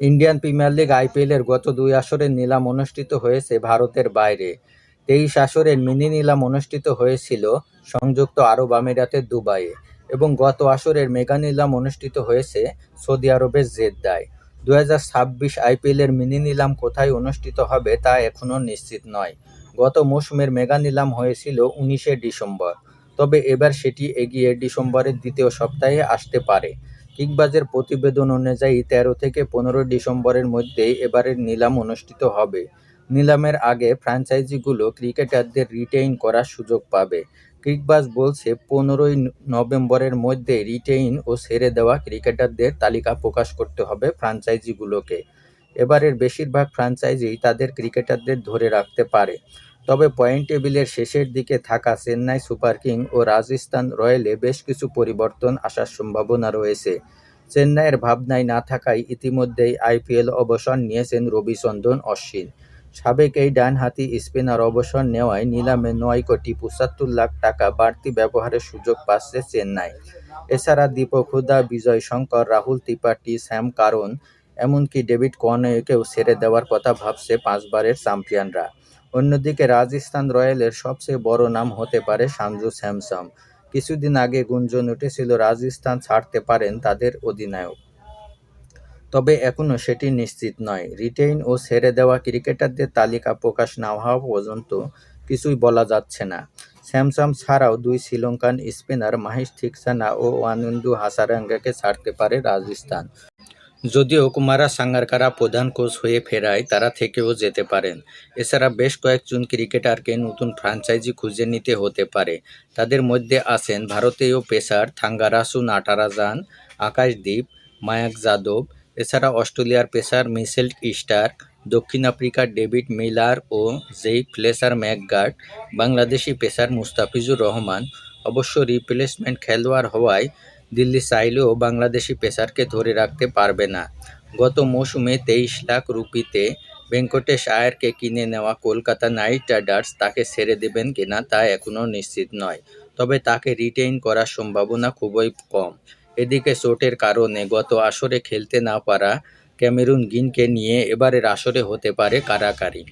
Indian premier league আইপিএলের গত দুই আসরের নিলাম অনুষ্ঠিত হয়েছে ভারতের বাইরে। তেইশ আসরের মিনি নিলাম অনুষ্ঠিত হয়েছিল সংযুক্ত আরব আমিরাতের দুবাইয়ে এবং গত আসরের মেগা নিলাম অনুষ্ঠিত হয়েছে সৌদি আরবের জেদ্দায়। দু হাজার ছাব্বিশ আইপিএলের মিনি নিলাম কোথায় অনুষ্ঠিত হবে তা এখনও নিশ্চিত নয়। গত মৌসুমের মেগা নিলাম হয়েছিল উনিশে ডিসেম্বর। তবে এবার সেটি এগিয়ে ডিসেম্বরের দ্বিতীয় সপ্তাহে আসতে পারে। কিকবাজের প্রতিবেদন অনুযায়ী তেরো থেকে পনেরো ডিসেম্বরের মধ্যেই এবারের নিলাম অনুষ্ঠিত হবে। নিলামের আগে ফ্র্যাঞ্চাইজিগুলো ক্রিকেটারদের রিটেইন করার সুযোগ পাবে। ক্রিকবাজ বলছে, পনেরোই নভেম্বরের মধ্যে রিটেইন ও ছেড়ে দেওয়া ক্রিকেটারদের তালিকা প্রকাশ করতে হবে ফ্র্যাঞ্চাইজিগুলোকে। এবারের বেশিরভাগ ফ্র্যাঞ্চাইজি তাদের ক্রিকেটারদের ধরে রাখতে পারে। তবে পয়েন্ট টেবিলের শেষের দিকে থাকা চেন্নাই সুপার কিং ও রাজস্থান রয়্যালে বেশ কিছু পরিবর্তন আসার সম্ভাবনা রয়েছে। চেন্নাইয়ের ভাবনায় না থাকায় ইতিমধ্যেই আইপিএল অবসর নিয়েছেন রবিচন্দন অশ্বিন। সাবেক এই ডানহাতি স্পিনার অবসর নেওয়ায় নিলামে নয় কোটি পঁচাত্তর লাখ টাকা বাড়তি ব্যবহারের সুযোগ পাচ্ছে চেন্নাই। এছাড়া দীপক হুদা, বিজয় শঙ্কর, রাহুল ত্রিপাঠী, স্যাম কারণ এমনকি ডেভিড কর্নওয়েকেও ছেড়ে দেওয়ার কথা ভাবছে পাঁচবারের চ্যাম্পিয়নরা। অন্যদিকে রাজস্থান রয়্যালের সবচেয়ে বড় নাম হতে পারে সঞ্জু স্যামসন কিছুদিন আগে গুঞ্জন উঠেছিল, রাজস্থান ছাড়তে পারেন তাদের অধিনায়ক। তবে এখনও সেটি নিশ্চিত নয়। রিটেইন ও ছেড়ে দেওয়া ক্রিকেটারদের তালিকা প্রকাশ না হওয়া পর্যন্ত কিছুই বলা যাচ্ছে না। স্যামসাম ছাড়াও দুই Sri Lankan spinner Maheesh Theekshana ও ওয়ানিন্দু হাসারাঙ্গাকে ছাড়তে পারে রাজস্থান। যদিও কুমারা সাঙ্গারকারা প্রধান কোচ হয়ে ফেরায়, তারা থেকেও যেতে পারেন। এছাড়া বেশ কয়েকজন ক্রিকেটারকে নতুন ফ্রাঞ্চাইজি খুঁজে নিতে হতে পারে। তাদের মধ্যে আছেন ভারতীয় পেসার থাঙ্গারাসু নাটারাজান আকাশদ্বীপ মায়াক যাদব, এছাড়া অস্ট্রেলিয়ার পেসার মিশেল স্টার্ক দক্ষিণ আফ্রিকার ডেভিড মিলার ও Jake Fraser McGurk, Bangladeshi pacer Mustafizur Rahman. অবশ্য রিপ্লেসমেন্ট খেলোয়াড় হওয়ায় দিল্লি চাইলেও বাংলাদেশি পেসারকে ধরে রাখতে পারবে না। গত মৌসুমে তেইশ লাখ রুপিতে ভেঙ্কটেশ আয়ারকে কিনে নেওয়া কলকাতা নাইট রাইডার্স তাকে ছেড়ে দেবেন কিনা তা এখনও নিশ্চিত নয়, তবে তাকে রিটেইন করার সম্ভাবনা খুবই কম। এদিকে চোটের কারণে গত আসরে খেলতে না পারা ক্যামেরুন গিনকে নিয়ে এবারের আসরে হতে পারে কারাকারি।